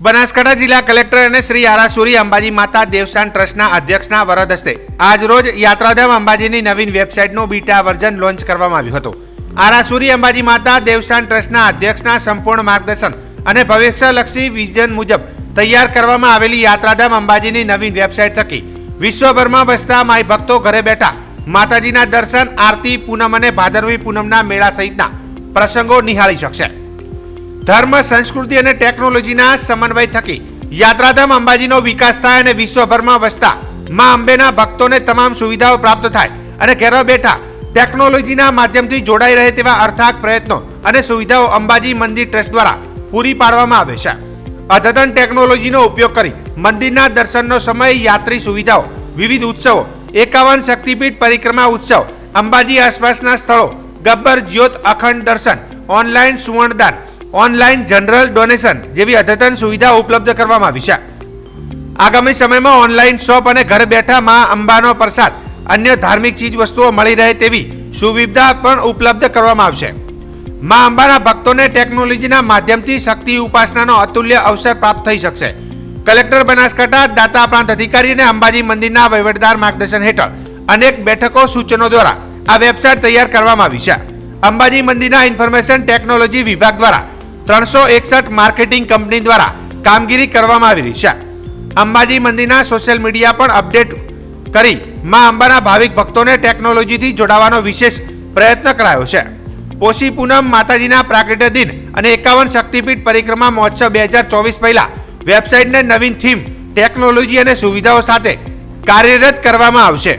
બનાસકાંઠા જિલ્લા કલેક્ટર અને શ્રી આરાસુરી અંબાજી માતા દેવસ્થાન ટ્રસ્ટના અધ્યક્ષના વરદ હસ્તે આજરોજ યાત્રાધામ અંબાજીની નવીન વેબસાઇટનું બીટા વર્ઝન લોન્ચ કરવામાં આવ્યું હતું. આરાસુરી અંબાજી માતા દેવસ્થાન ટ્રસ્ટના અધ્યક્ષના સંપૂર્ણ માર્ગદર્શન અને ભવિષ્યલક્ષી વિઝન મુજબ તૈયાર કરવામાં આવેલી યાત્રાધામ અંબાજીની નવીન વેબસાઇટ થકી વિશ્વભરમાં વસતા માય ભક્તો ઘરે બેઠા માતાજીના દર્શન, આરતી, પૂનમ અને ભાદરવી પૂનમના મેળા સહિતના પ્રસંગો નિહાળી શકશે. ધર્મ, સંસ્કૃતિ અને ટેકનોલોજીના સમન્વય થકી યાત્રાધામ અંબાજીનો વિકાસ થાય અને વિશ્વભરમાં વસતા માં અંબેના ભક્તોને તમામ સુવિધાઓ પ્રાપ્ત થાય અને ઘેર બેઠા ટેકનોલોજીના માધ્યમથી જોડાઈ રહે તેવા અર્થાક પ્રયત્નો અને સુવિધાઓ અંબાજી મંદિર ટ્રસ્ટ દ્વારા પૂરી પાડવામાં આવે છે. અદ્યતન ટેકનોલોજીનો ઉપયોગ કરી મંદિરના દર્શનનો સમય, યાત્રી સુવિધાઓ, વિવિધ ઉત્સવો, એકાવન શક્તિપીઠ પરિક્રમા ઉત્સવ, અંબાજી આસપાસના સ્થળો, ગબ્બર જ્યોત અખંડ દર્શન, ઓનલાઈન સુવર્ણદાન ઓનલાઈન જનરલ ડોનેશન જેવી અદ્યતન સુવિધા ઉપલબ્ધ કરવામાં આવી છે. આગામી સમયમાં ઓનલાઈન શોપ અને ઘરે બેઠા માં અંબાનો પ્રસાદ, અન્ય ધાર્મિક ચીજ વસ્તુઓ મળી રહે તેવી સુવિધા પણ ઉપલબ્ધ કરવામાં આવશે. માં અંબાના ભક્તોને ટેકનોલોજીના માધ્યમથી શક્તિ ઉપાસનાનો અતુલ્ય અવસર પ્રાપ્ત થઈ શકશે. કલેક્ટર બનાસકાંઠા, દાતા પ્રાંત અધિકારી અને અંબાજી મંદિરના વહીવટદાર માર્ગદર્શન હેઠળ અનેક બેઠકો સૂચનો દ્વારા આ વેબસાઇટ તૈયાર કરવામાં આવી છે. અંબાજી મંદિરના ઇન્ફોર્મેશન ટેકનોલોજી વિભાગ દ્વારા ત્રણસો એકસઠ માર્કેટિંગ કંપની દ્વારા કામગીરી કરવામાં આવી રહી છે. અંબાજી મંદિરના સોશિયલ મીડિયા પણ અપડેટ કરી માં અંબાના ભાવિક ભક્તોને ટેકનોલોજીથી જોડાવાનો વિશેષ પ્રયત્ન કરાયો છે. પોષી પૂનમ માતાજીના પ્રાગટ્ય દિન અને એકાવન શક્તિપીઠ પરિક્રમા મહોત્સવ બે હજાર ચોવીસ પહેલા વેબસાઇટને નવીન થીમ, ટેકનોલોજી અને સુવિધાઓ સાથે કાર્યરત કરવામાં આવશે.